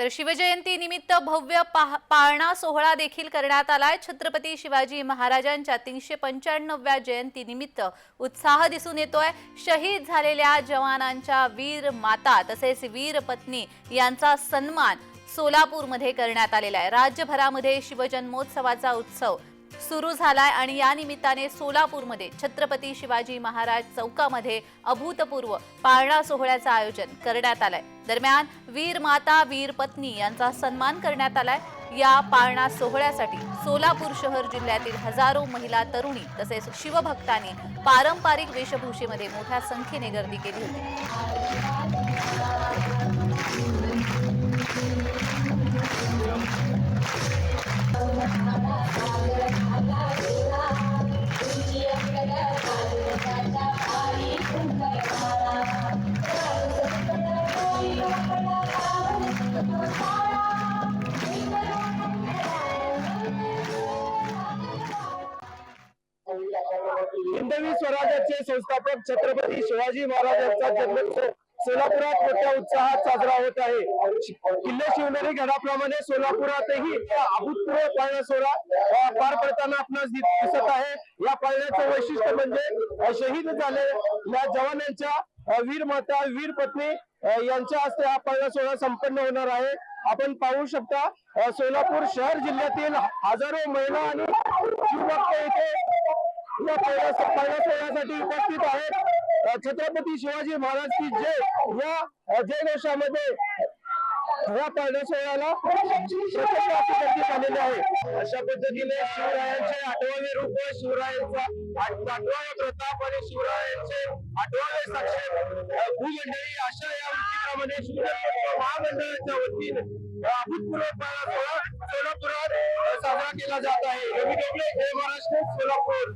तर शिवजयंती निमित्त भव्य पाह- पाळणा सोहळा देखील करण्यात आलाय. छत्रपती शिवाजी महाराजांच्या तीनशे पंच्याण्णव्या जयंती निमित्त उत्साह दिसून येतोय. शहीद झालेल्या जवानांच्या वीर माता तसेच वीर पत्नी यांचा सन्मान सोलापूरमध्ये करण्यात आलेला आहे. राज्यभरामध्ये शिवजन्मोत्सवाचा उत्सव सुरू झालाय आणि या निमित्ताने सोलापूरमध्ये छत्रपती शिवाजी महाराज चौकामध्ये अभूतपूर्व पाळणा सोहळ्याचं आयोजन करण्यात आलंय. दरम्यान वीर माता वीर पत्नी यांचा सन्मान करण्यात आलाय. या पाळणा सोहळ्यासाठी सोलापूर शहर जिल्ह्यातील हजारो महिला तरुणी तसेच शिवभक्तांनी पारंपरिक वेशभूषेमध्ये मोठ्या संख्येने गर्दी केली होती. हिंदवी स्वराज्याचे संस्थापक छत्रपती शिवाजी महाराजांचा जन्मोत्सव सोलापुरात मोठ्या उत्साहात साजरा होत आहे. किल्ले शिवनेरी गडाप्रमाणे सोलापुरातही अभूतपूर्व पाळणा सोहळा पार पडताना आपणास दिसत आहे. या पाळण्याचं वैशिष्ट्य म्हणजे अ, शहीद झालेल्या जवानांच्या वीर माता वीर पत्नी यांच्या हस्ते हा पाळणा सोहळा संपन्न होणार आहे. आपण पाहू शकता सोलापूर शहर जिल्ह्यातील हजारो महिला आणि युवक इथे या पहिल्या पहिल्या सोहळ्यासाठी उपस्थित आहेत छत्रपती शिवाजी महाराज की जय या अ, जयघोषामध्ये. या पहिल्या सोहळ्याला प्रचंड झालेली आहे अशा पद्धतीने शिवरायांचे आठवावे रूप शिवरायांचा आठवावा प्रताप आणि शिवरायांचे आठवावे साक्षर भूमंडळी अशा या वृत्तीप्रमाणे शिवरायांच्या महामंडळाच्या वतीने अभूतपूर्व सोहळा सोलापुरात साजरा केला जात आहे. रवी डोबळे जय महाराष्ट्र सोलापूर.